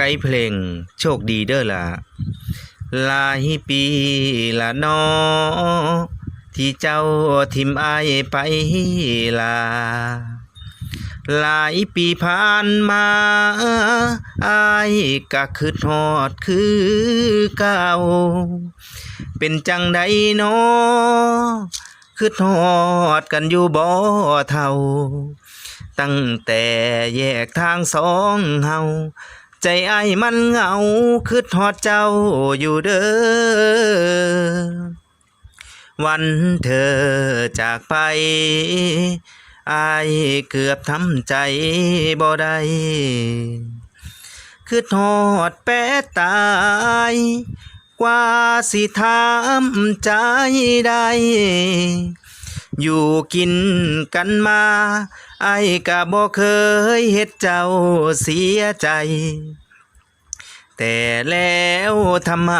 ไกด์เพลง โชคดีเด้อล่ะหลายปีละนอ ที่เจ้าทิมอายไปลา หลายปีผ่านมาอายก็คืดฮอดคือเก่า เป็นจังใดนอคือทอดกันอยู่บ่เท่า ตั้งแต่แยกทางสองเฮา ใจไอ้มันเหงาคือทอดเจ้าอยู่เด้อวันเธอจากไปไอายเกือบทำใจบ่ได้คือทอดแปะตาย กว่าสิทำใจได้ อยู่กินกันมา ไอ้กะบ่เคยเฮ็ดเจ้าเสียใจ แต่แล้วทำไม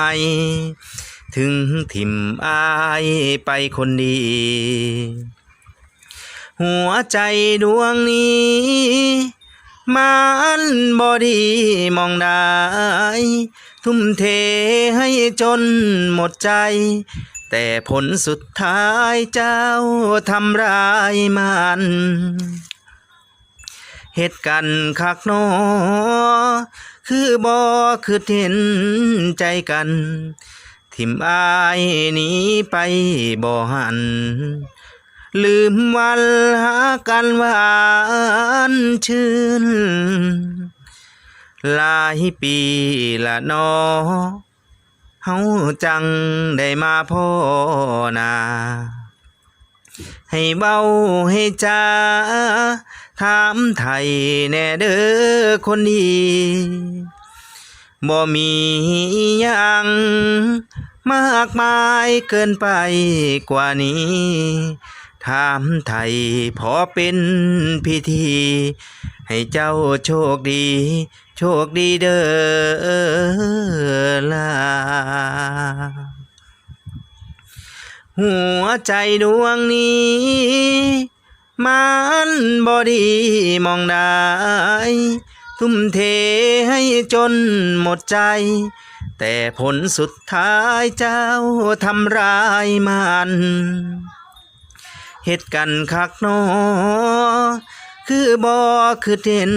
ถึงทิมอายไปคนดี หัวใจดวงนี้ มันบอดีมองได้ ทุ่มเทให้จนหมดใจ แต่ผลสุดท้ายเจ้าทำร้ายมันเหตุกันคักนอ คือบอคือเห็นใจกัน ทิมอายหนีไปบ่หัน ลืมวันหากันหวานชื่น หลายปีละนอ เฮาจังได้มาพ่อนาให้เบาให้จ้าถามไทยแน่เด้อคนดีบ่มีอิหยังมากมายเกินไปกว่านี้ถามไทยพอเป็นพิธี ให้เจ้าโชคดี โชคดีเด้อลาหัวใจดวงนี้ มันบอดีมองได้ ทุ่มเทให้จนหมดใจ แต่ผลสุดท้ายเจ้าทำร้ายมันเหตุกันคักนอ คือบอคือเห็น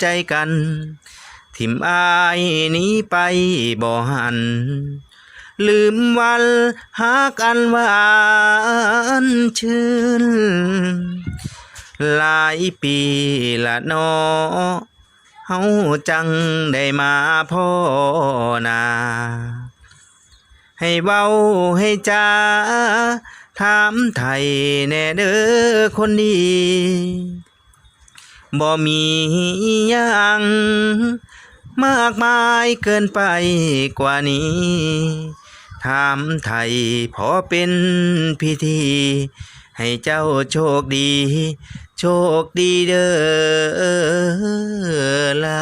ใจกัน ทิมอายนี้ไปบ่หัน ลืมวันหากันหวานชื่น หลายปีละนอเฮาจังได้มาพ่อนาให้เว้าให้จ้าถามไทยแน่เด้อคนดี บ่มีอิหยังมากมายเกินไปกว่านี้ ถามไทยพอเป็นพิธี ให้เจ้าโชคดี โชคดีเด้อลา